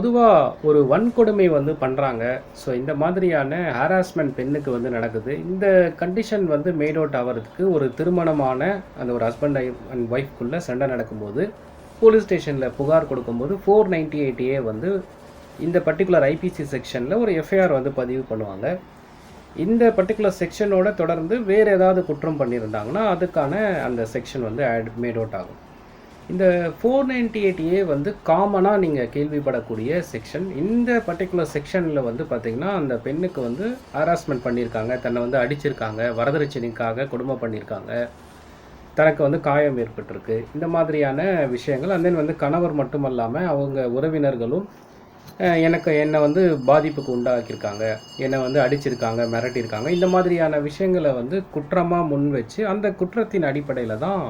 பொதுவாக ஒரு வன்கொடுமை வந்து பண்ணுறாங்க ஸோ இந்த மாதிரியான ஹாராஸ்மெண்ட் பெண்ணுக்கு வந்து நடக்குது. இந்த கண்டிஷன் வந்து மேட் அவுட் ஆகிறதுக்கு ஒரு திருமணமான அந்த ஒரு ஹஸ்பண்ட் அண்ட் ஒய்ஃப்குள்ளே சண்டை நடக்கும்போது போலீஸ் ஸ்டேஷனில் புகார் கொடுக்கும்போது ஃபோர் நைன்டி எயிட் ஏ வந்து இந்த பர்டிகுலர் ஐபிசி செக்ஷனில் ஒரு எஃப்ஐஆர் வந்து பதிவு பண்ணுவாங்க. இந்த பர்டிகுலர் செக்ஷனோட தொடர்ந்து வேறு ஏதாவது குற்றம் பண்ணியிருந்தாங்கன்னா அதுக்கான அந்த செக்ஷன் வந்து ஆட் மேட் அவுட் ஆகும். இந்த ஃபோர் நைன்டி எயிட் ஏ வந்து காமனாக நீங்கள் கேள்விப்படக்கூடிய செக்ஷன் இந்த பர்டிகுலர் செக்ஷனில் வந்து பார்த்தீங்கன்னா அந்த பெண்ணுக்கு வந்து ஹராஸ்மெண்ட் பண்ணியிருக்காங்க தன்னை வந்து அடிச்சிருக்காங்க வரதட்சணைக்காக குடும்பம் பண்ணியிருக்காங்க. தனக்கு வந்து காயம் ஏற்பட்டிருக்கு. இந்த மாதிரியான விஷயங்கள் அண்ட் தென் வந்து கணவர் மட்டுமல்லாமல் அவங்க உறவினர்களும் எனக்கு என்னை வந்து பாதிப்புக்கு உண்டாக்கியிருக்காங்க. என்னை வந்து அடிச்சிருக்காங்க மிரட்டியிருக்காங்க. இந்த மாதிரியான விஷயங்களை வந்து குற்றமாக முன் வச்சு அந்த குற்றத்தின் அடிப்படையில் தான்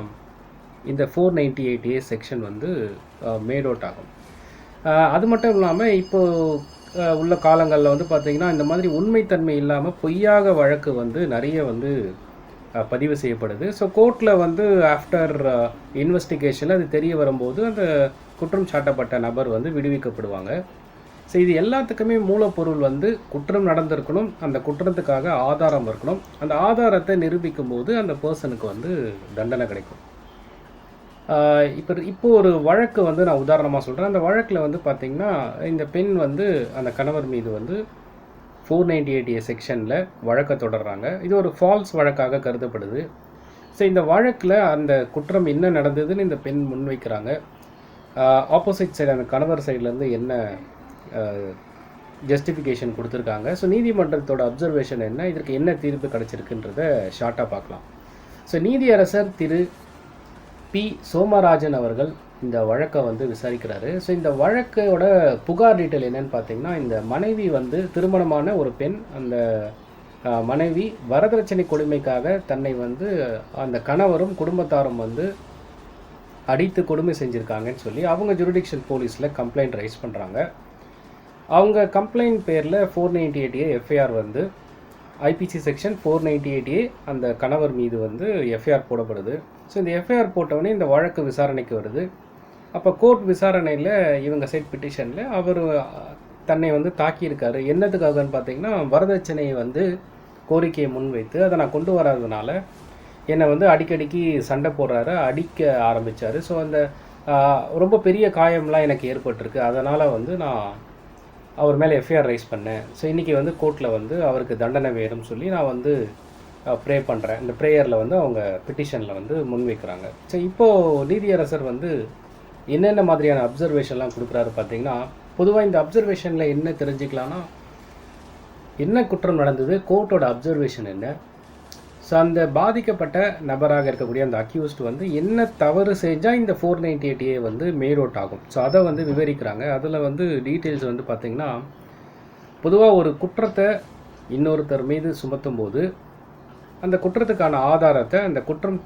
இந்த four ninety eight A section வந்து uh, மேட் அவுட் ஆகும். Uh, அது மட்டும் இல்லாமல் இப்போது uh, உள்ள காலங்களில் வந்து பார்த்திங்கன்னா இந்த மாதிரி உண்மைத்தன்மை இல்லாமல் பொய்யாக வழக்கு வந்து நிறைய வந்து பதிவு செய்யப்படுது. ஸோ கோர்ட்டில் வந்து ஆஃப்டர் இன்வெஸ்டிகேஷனில் அது தெரிய வரும்போது அந்த குற்றம் சாட்டப்பட்ட நபர் வந்து விடுவிக்கப்படுவாங்க. ஸோ இது எல்லாத்துக்குமே மூலப்பொருள் வந்து குற்றம் நடந்திருக்கணும் அந்த குற்றத்துக்காக ஆதாரம் இருக்கணும். அந்த ஆதாரத்தை நிரூபிக்கும் போது அந்த பர்சனுக்கு வந்து தண்டனை கிடைக்கும். இப்போ இப்போ ஒரு வழக்கு வந்து நான் உதாரணமாக சொல்கிறேன் அந்த வழக்கில் வந்து பார்த்திங்கன்னா இந்த பெண் வந்து அந்த கணவர் மீது வந்து ஃபோர் நைன்டி எயிட் ஏ செக்ஷனில் வழக்கை தொடர்றாங்க. இது ஒரு ஃபால்ஸ் வழக்காக கருதப்படுது. ஸோ இந்த வழக்கில் அந்த குற்றம் என்ன நடந்ததுன்னு இந்த பெண் முன்வைக்கிறாங்க. ஆப்போசிட் சைடு அந்த கணவர் சைட்லேருந்து என்ன ஜஸ்டிஃபிகேஷன் கொடுத்துருக்காங்க. ஸோ நீதிமன்றத்தோட அப்சர்வேஷன் என்ன? இதற்கு என்ன தீர்ப்பு கிடச்சிருக்குன்றத ஷார்ட்டாக பார்க்கலாம். ஸோ நீதியரசர் திரு பி. சோமராஜன் அவர்கள் இந்த வழக்கை வந்து விசாரிக்கிறாரு. ஸோ இந்த வழக்கோட புகார் டீட்டெயில் என்னன்னு பார்த்தீங்கன்னா இந்த மனைவி வந்து திருமணமான ஒரு பெண் அந்த மனைவி வரதட்சணை கொடுமைக்காக தன்னை வந்து அந்த கணவரும் குடும்பத்தாரும் வந்து அடித்து கொடுமை செஞ்சுருக்காங்கன்னு சொல்லி அவங்க ஜுரிடிக்ஷன் போலீஸில் கம்ப்ளைண்ட் ரைஸ் பண்ணுறாங்க அவங்க கம்ப்ளைண்ட் பேரில் four ninety eight A FIR வந்து IPC section four ninety eight A அந்த கணவர் மீது வந்து எஃப்ஐஆர் போடப்படுது. ஸோ இந்த எஃப்ஐஆர் போட்டவொடனே இந்த வழக்கு விசாரணைக்கு வருது. அப்போ கோர்ட் விசாரணையில் இவங்க சைட் பிட்டிஷனில் அவர் தன்னை வந்து தாக்கியிருக்காரு. என்னத்துக்காகன்னு பார்த்தீங்கன்னா வரதட்சணையை வந்து கோரிக்கையை முன்வைத்து அதை நான் கொண்டு வராததுனால என்னை வந்து அடிக்கடிக்கு சண்டை போடுறாரு அடிக்க ஆரம்பித்தார் ஸோ அந்த ரொம்ப பெரிய காயம்லாம் எனக்கு ஏற்பட்டிருக்கு. அதனால் வந்து நான் அவர் மேலே எஃப்ஐஆர் ரைஸ் பண்ணேன். ஸோ இன்றைக்கி வந்து கோர்ட்டில் வந்து அவருக்கு தண்டனை வேணும்னு சொல்லி நான் வந்து ப்ரே பண்ணுறேன் இந்த ப்ரேயரில் வந்து அவங்க பிட்டிஷனில் வந்து முன்வைக்கிறாங்க. ஸோ இப்போது நீதியரசர் வந்து என்னென்ன மாதிரியான அப்சர்வேஷன்லாம் கொடுக்குறாரு பார்த்தீங்கன்னா பொதுவாக இந்த அப்சர்வேஷனில் என்ன தெரிஞ்சுக்கலாம்னா என்ன குற்றம் நடந்தது? கோர்ட்டோட அப்சர்வேஷன் என்ன? ஸோ அந்த பாதிக்கப்பட்ட நபராக இருக்கக்கூடிய அந்த அக்யூஸ்ட் வந்து என்ன தவறு செஞ்சால் இந்த ஃபோர் நைன்டி எயிட் ஏ வந்து மேரோட் அவுட் ஆகும்? ஸோ அதை வந்து விவரிக்கிறாங்க. அதில் வந்து டீட்டெயில்ஸ் வந்து பார்த்திங்கன்னா பொதுவாக ஒரு குற்றத்தை இன்னொருத்தர் மீது சுமத்தும் போது அந்த குற்றத்துக்கான ஆதாரத்தை அந்த குற்றம்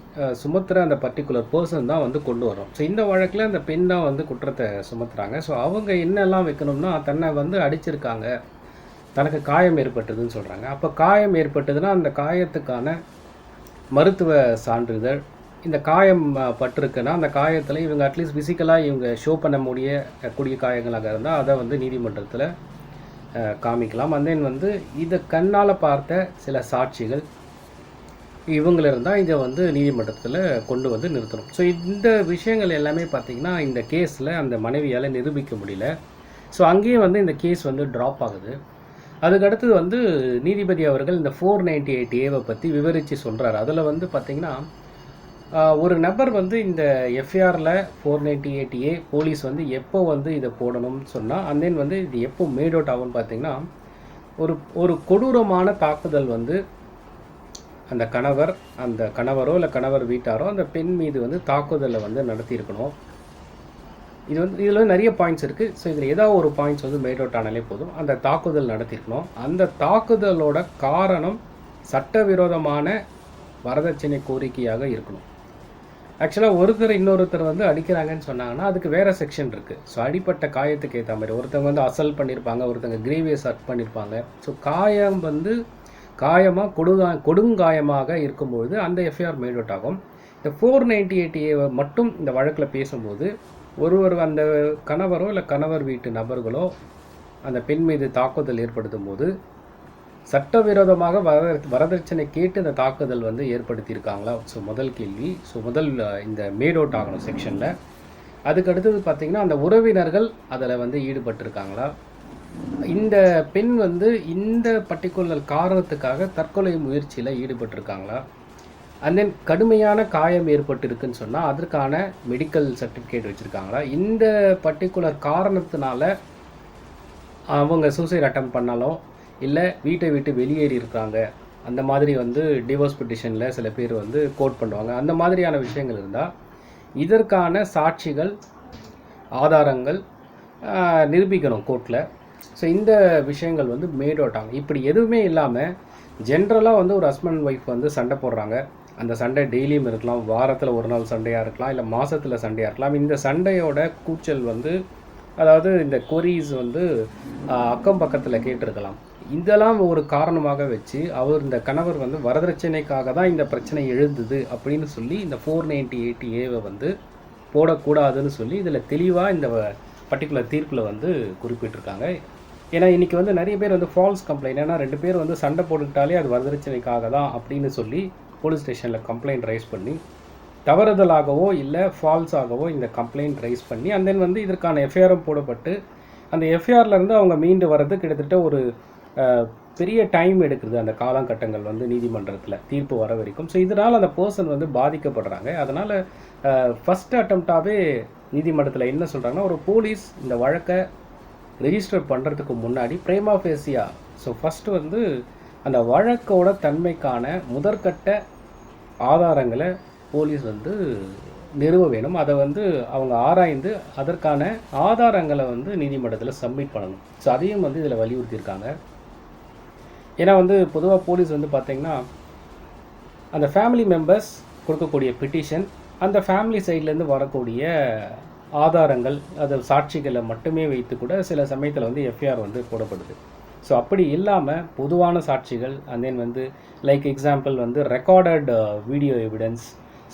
சுமத்துகிற அந்த பர்டிகுலர் பர்சன் தான் வந்து கொண்டு வரும். ஸோ இந்த வழக்கில் அந்த பெண் தான் வந்து குற்றத்தை சுமத்துறாங்க. ஸோ அவங்க என்னெல்லாம் வைக்கணும்னா தன்னை வந்து அடிச்சிருக்காங்க. தனக்கு காயம் ஏற்பட்டதுன்னு சொல்கிறாங்க அப்போ காயம் ஏற்பட்டதுன்னா அந்த காயத்துக்கான மருத்துவ சான்றிதழ் இந்த காயம் பட்டிருக்குன்னா அந்த காயத்தில் இவங்க அட்லீஸ்ட் ஃபிசிக்கலாக இவங்க ஷோ பண்ண முடிய கூடிய காயங்களாக இருந்தால் அதை வந்து நீதிமன்றத்தில் காமிக்கலாம். And தென் வந்து இதை கண்ணால் பார்த்த சில சாட்சிகள் இவங்கள இருந்தால் இதை வந்து நீதிமன்றத்தில் கொண்டு வந்து நிறுத்தணும். ஸோ இந்த விஷயங்கள் எல்லாமே பார்த்திங்கன்னா இந்த கேஸில் அந்த மனைவியால் நிரூபிக்க முடியல. ஸோ அங்கேயும் வந்து இந்த கேஸ் வந்து ட்ராப் ஆகுது. அதுக்கடுத்தது வந்து நீதிபதி அவர்கள் இந்த ஃபோர் நைன்டி எயிட் ஏவை பற்றி விவரித்து சொல்கிறார் அதில் வந்து பார்த்திங்கன்னா ஒரு நபர் வந்து இந்த எஃப்ஐஆரில் four ninety eight A police வந்து எப்போ வந்து இதை போடணும்னு சொன்னால் அண்ட் தென் வந்து இது எப்போ மேட் அவுட் ஆகும்னு பார்த்தீங்கன்னா ஒரு ஒரு கொடூரமான தாக்குதல் வந்து அந்த கணவர் அந்த கணவரோ இல்லை கணவர் வீட்டாரோ அந்த பெண் மீது வந்து தாக்குதலை வந்து நடத்தியிருக்கணும். இது வந்து இதில் வந்து நிறைய பாயிண்ட்ஸ் இருக்குது ஸோ இதில் ஏதாவது ஒரு பாயிண்ட்ஸ் வந்து மேட் அவுட் ஆனாலே போதும். அந்த தாக்குதல் நடத்திருக்கணும். அந்த தாக்குதலோட காரணம் சட்டவிரோதமான வரதட்சணை கோரிக்கையாக இருக்கணும். ஆக்சுவலாக ஒருத்தர் இன்னொருத்தர் வந்து அடிக்கிறாங்கன்னு சொன்னாங்கன்னா அதுக்கு வேறு செக்ஷன் இருக்குது ஸோ அடிப்பட்ட காயத்துக்கு ஏற்ற மாதிரி. ஒருத்தவங்க வந்து அசல் பண்ணியிருப்பாங்க ஒருத்தங்க கிரீவியஸ் அட் பண்ணியிருப்பாங்க ஸோ காயம் வந்து காயமாக கொடுங்கா கொடுங்காயமாக இருக்கும்பொழுது அந்த எஃப்ஐஆர் மேட் அவுட் ஆகும் இந்த ஃபோர் நைன்டி எயிட் ஏ மட்டும் இந்த வழக்கில் பேசும்போது ஒருவர் அந்த கணவரோ இல்லை கணவர் வீட்டு நபர்களோ அந்த பெண் மீது தாக்குதல் ஏற்படுத்தும் போது சட்டவிரோதமாக வர வரதட்சணை கேட்டு இந்த தாக்குதல் வந்து ஏற்படுத்தியிருக்காங்களா? ஸோ முதல் கேள்வி. ஸோ முதல் இந்த மேட் அவுட் ஆகணும் செக்ஷனில் அதுக்கு அடுத்தது பார்த்திங்கன்னா அந்த உறவினர்கள் அதில் வந்து ஈடுபட்டிருக்காங்களா? இந்த பெண் வந்து இந்த பர்டிகுலர் காரணத்துக்காக தற்கொலை முயற்சியில் ஈடுபட்டிருக்காங்களா? அண்ட் தென் கடுமையான காயம் ஏற்பட்டிருக்குன்னு சொன்னால் அதற்கான மெடிக்கல் சர்டிஃபிகேட் வச்சுருக்காங்களா? இந்த பர்டிகுலர் காரணத்தினால அவங்க சூசைட் அட்டம் பண்ணாலும் இல்லை வீட்டை விட்டு வெளியேறி இருக்காங்க அந்த மாதிரி வந்து டிவோர்ஸ் பெட்டிஷனில் சில பேர் வந்து கோட் பண்ணுவாங்க. அந்த மாதிரியான விஷயங்கள் இருந்தால் இதற்கான சாட்சிகள் ஆதாரங்கள் நிரூபிக்கணும் கோர்ட்டில் ஸோ இந்த விஷயங்கள் வந்து மேடோட்டாங்க இப்படி எதுவுமே இல்லாமல் ஜென்ரலாக வந்து ஒரு ஹஸ்பண்ட் ஒய்ஃப் வந்து சண்டை போடுறாங்க. அந்த சண்டை டெய்லியும் இருக்கலாம் வாரத்தில் ஒரு நாள் சண்டையாக இருக்கலாம் இல்லை மாதத்தில் சண்டையாக இருக்கலாம். இந்த சண்டையோட கூச்சல் வந்து அதாவது இந்த கொரிஸ் வந்து அக்கம் பக்கத்தில் கேட்டிருக்கலாம். இதெல்லாம் ஒரு காரணமாக வச்சு அவர் இந்த கணவர் வந்து வரதட்சணைக்காக தான் இந்த பிரச்சனை எழுந்தது அப்படின்னு சொல்லி இந்த ஃபோர் நைன்டி எயிட்டி ஏவை வந்து போடக்கூடாதுன்னு சொல்லி இதில் தெளிவாக இந்த பர்டிகுலர் தீர்ப்பில் வந்து குறிப்பிட்டிருக்காங்க. ஏன்னா இன்றைக்கி வந்து நிறைய பேர் வந்து ஃபால்ஸ் கம்ப்ளைண்ட் ஏன்னா ரெண்டு பேர் வந்து சண்டை போட்டுக்கிட்டாலே அது வரதட்சணைக்காக தான் அப்படின்னு சொல்லி போலீஸ் ஸ்டேஷனில் கம்ப்ளைண்ட் ரைஸ் பண்ணி தவறுதலாகவோ இல்லை ஃபால்ஸாகவோ இந்த கம்ப்ளைண்ட் ரைஸ் பண்ணி அண்ட் தென் வந்து இதற்கான எஃப்ஐஆரும் போடப்பட்டு அந்த எஃப்ஐஆர்லேருந்து அவங்க மீண்டு வர்றது கிட்டத்தட்ட ஒரு பெரிய டைம் எடுக்குது அந்த காலங்கட்டங்கள் வந்து நீதிமன்றத்தில் தீர்ப்பு வர வரைக்கும். ஸோ இதனால் அந்த பர்சன் வந்து பாதிக்கப்படுறாங்க. அதனால் ஃபஸ்ட் அட்டம்ப்டாகவே நீதிமன்றத்தில் என்ன சொல்கிறாங்கன்னா ஒரு போலீஸ் இந்த வழக்கை ரெஜிஸ்டர் பண்ணுறதுக்கு முன்னாடி பிரேமா ஃபேசியா ஸோ ஃபஸ்ட்டு வந்து அந்த வழக்கோட தன்மைக்கான முதற்கட்ட ஆதாரங்களை போலீஸ் வந்து நிறுவ வேணும். அதை வந்து அவங்க ஆராய்ந்து அதற்கான ஆதாரங்களை வந்து நீதிமன்றத்தில் சப்மிட் பண்ணணும். ஸோ அதையும் வந்து இதில் வலியுறுத்தியிருக்காங்க. ஏன்னா வந்து பொதுவாக போலீஸ் வந்து பார்த்திங்கன்னா அந்த ஃபேமிலி மெம்பர்ஸ் கொடுக்கக்கூடிய பிட்டிஷன் அந்த ஃபேமிலி சைட்லேருந்து வரக்கூடிய ஆதாரங்கள் அது சாட்சிகளை மட்டுமே வைத்து கூட சில சமயத்தில் வந்து எஃப்ஐஆர் வந்து போடப்படுது. ஸோ அப்படி இல்லாமல் பொதுவான சாட்சிகள் அண்ட் தென் வந்து லைக் எக்ஸாம்பிள் வந்து recorded video evidence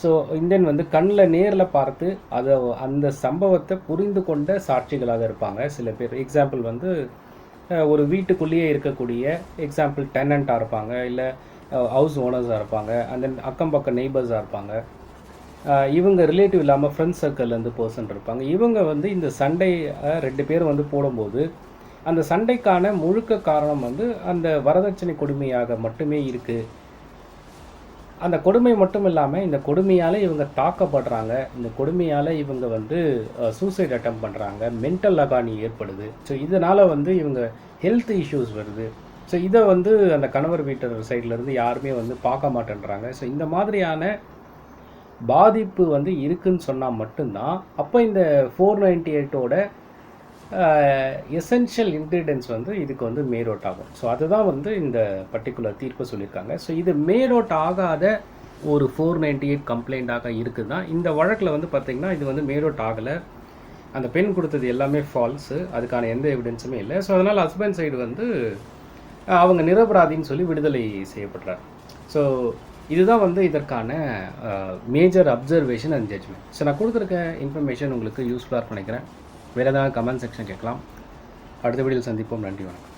so then வந்து கண்ணில் நேரில் பார்த்து அதை அந்த சம்பவத்தை புரிந்து கொண்ட சாட்சிகளாக இருப்பாங்க. சில பேர் எக்ஸாம்பிள் வந்து ஒரு வீட்டுக்குள்ளேயே இருக்கக்கூடிய எக்ஸாம்பிள் டெனண்ட்டாக இருப்பாங்க இல்லை ஹவுஸ் ஓனர்ஸாக இருப்பாங்க அண்ட் தென் அக்கம் பக்கம் நெய்பர்ஸாக இருப்பாங்க. இவங்க ரிலேட்டிவ் இல்லாமல் ஃப்ரெண்ட்ஸ் சர்க்கிள்லேருந்து பர்சன் இருப்பாங்க. இவங்க வந்து இந்த சண்டை ரெண்டு பேரும் வந்து போடும்போது அந்த சண்டைக்கான முழுக்க காரணம் வந்து அந்த வரதட்சணை கொடுமையாக மட்டுமே இருக்குது அந்த கொடுமை மட்டும் இல்லாமல் இந்த கொடுமையால் இவங்க தாக்கப்படுறாங்க. இந்த கொடுமையால் இவங்க வந்து சூசைட் அட்டம் பண்ணுறாங்க மென்டல் அகானி ஏற்படுது. ஸோ இதனால் வந்து இவங்க ஹெல்த் இஷ்யூஸ் வருது. ஸோ இதை வந்து அந்த கணவர் வீட்டர் சைட்லேருந்து யாருமே வந்து பார்க்க மாட்டேன்றாங்க. ஸோ இந்த மாதிரியான பாதிப்பு வந்து இருக்குன்னு சொன்னால் மட்டும்தான். அப்போ இந்த ஃபோர் நைன்டி எயிட்டோட எசென்ஷியல் இன்க்ரீடியன்ஸ் வந்து இதுக்கு வந்து மேரோட் அவுட் ஆகும் ஸோ அதுதான் வந்து இந்த பர்டிகுலர் தீர்ப்பு சொல்லியிருக்காங்க. ஸோ இது மேரோட் அவுட் ஆகாத ஒரு ஃபோர் நைன்டி எயிட் கம்ப்ளைண்ட்டாக இருக்குது இந்த வழக்கில் வந்து பார்த்திங்கன்னா இது வந்து மேரோட் அவுட் ஆகலை. அந்த பெண் கொடுத்தது எல்லாமே ஃபால்ஸு அதுக்கான எந்த எவிடன்ஸுமே இல்லை. ஸோ அதனால் ஹஸ்பண்ட் சைடு வந்து அவங்க நிரபராதின்னு சொல்லி விடுதலை செய்யப்படுறார். ஸோ இதுதான் வந்து இதற்கான major observation and judgment so நான் கொடுத்துருக்க இன்ஃபர்மேஷன் உங்களுக்கு யூஸ்ஃபுல்லாக நினைக்கிறேன். வேறு ஏதாவது கமெண்ட் செக்ஷன் கேட்கலாம். அடுத்த வீடியோவில் சந்திப்போம். நன்றி வணக்கம்.